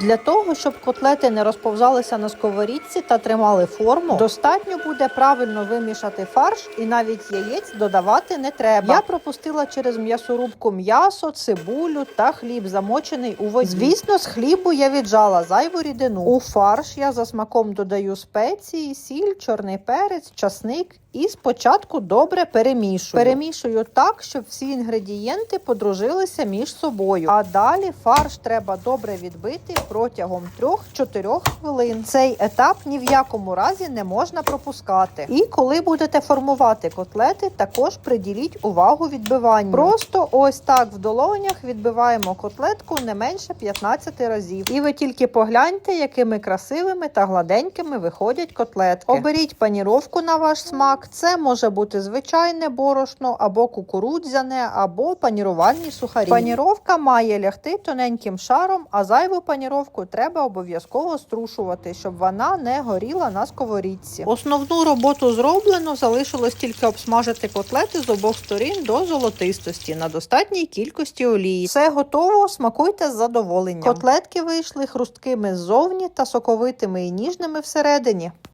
Для того, щоб котлети не розповзалися на сковорідці та тримали форму, достатньо буде правильно вимішати фарш і навіть яєць додавати не треба. Я пропустила через м'ясорубку м'ясо, цибулю та хліб, замочений у воді. Звісно, з хлібу я віджала зайву рідину. У фарш я за смаком додаю спеції, сіль, чорний перець, часник і спочатку добре перемішую. Перемішую так, щоб всі інгредієнти подружилися між собою. А далі фарш треба добре відбити протягом 3-4 хвилин. Цей етап ні в якому разі не можна пропускати. І коли будете формувати котлети, також приділіть увагу відбиванню. Просто ось так в долонях відбиваємо котлетку не менше 15 разів. І ви тільки погляньте, якими красивими та гладенькими виходять котлетки. Оберіть паніровку на ваш смак. Це може бути звичайне борошно або кукурудзяне, або панірувальні сухарі. Паніровка має лягти тоненьким шаром, а зайву паніровку треба обов'язково струшувати, щоб вона не горіла на сковорідці. Основну роботу зроблено, залишилось тільки обсмажити котлети з обох сторін до золотистості на достатній кількості олії. Все готово, смакуйте з задоволенням. Котлетки вийшли хрусткими ззовні та соковитими і ніжними всередині.